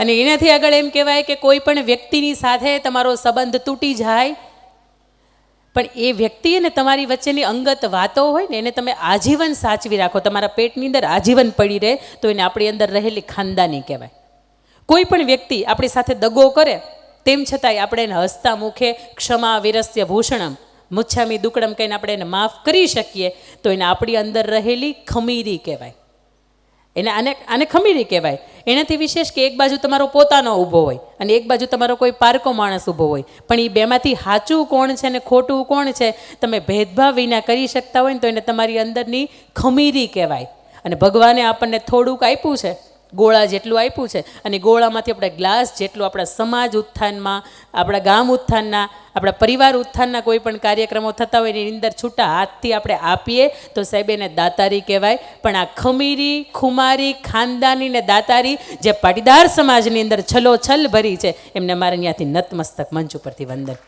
અને એનાથી આગળ એમ કહેવાય કે કોઈ પણ વ્યક્તિની સાથે તમારો સંબંધ તૂટી જાય. પણ એ વ્યક્તિ અને તમારી વચ્ચેની અંગત વાતો હોય ને, એને તમે આજીવન સાચવી રાખો. તમારા પેટની અંદર આજીવન પડી રહે તો એને આપણી અંદર રહેલી ખાનદાની કહેવાય. કોઈ પણ વ્યક્તિ આપણી સાથે દગો કરે, તેમ છતાંય આપણે એને હસતા મુખે ક્ષમા, વિરસ્ય, ભૂષણમ, મુચ્છામી, દુકડમ કહીને આપણે એને માફ કરી શકીએ, તો એને આપણી અંદર રહેલી ખમીરી કહેવાય. એને આને આને ખમીરી કહેવાય. એનાથી વિશેષ કે એક બાજુ તમારો પોતાનો ઊભો હોય અને એક બાજુ તમારો કોઈ પારકો માણસ ઊભો હોય. પણ એ બેમાંથી સાચું કોણ છે ને ખોટું કોણ છે, તમે ભેદભાવ વિના કરી શકતા હોય ને તો એને તમારી અંદરની ખમીરી કહેવાય. અને ભગવાને આપણને થોડુંક આપ્યું છે ગોળા જેટલું આપ્યું છે અને ગોળામાંથી આપણે ગ્લાસ જેટલું આપણા સમાજ ઉત્થાનમાં, આપણા ગામ ઉત્થાનના, આપણા પરિવાર ઉત્થાનના કોઈ પણ કાર્યક્રમો થતા હોય એની અંદર છૂટા હાથથી આપણે આપીએ, તો સાહેબ એને દાતારી કહેવાય. પણ આ ખમીરી, ખુમારી, ખાનદાની ને દાતારી જે પાટીદાર સમાજની અંદર છલો છલ ભરી છે, એમને મારે ત્યાંથી નતમસ્તક મંચ ઉપરથી વંદન.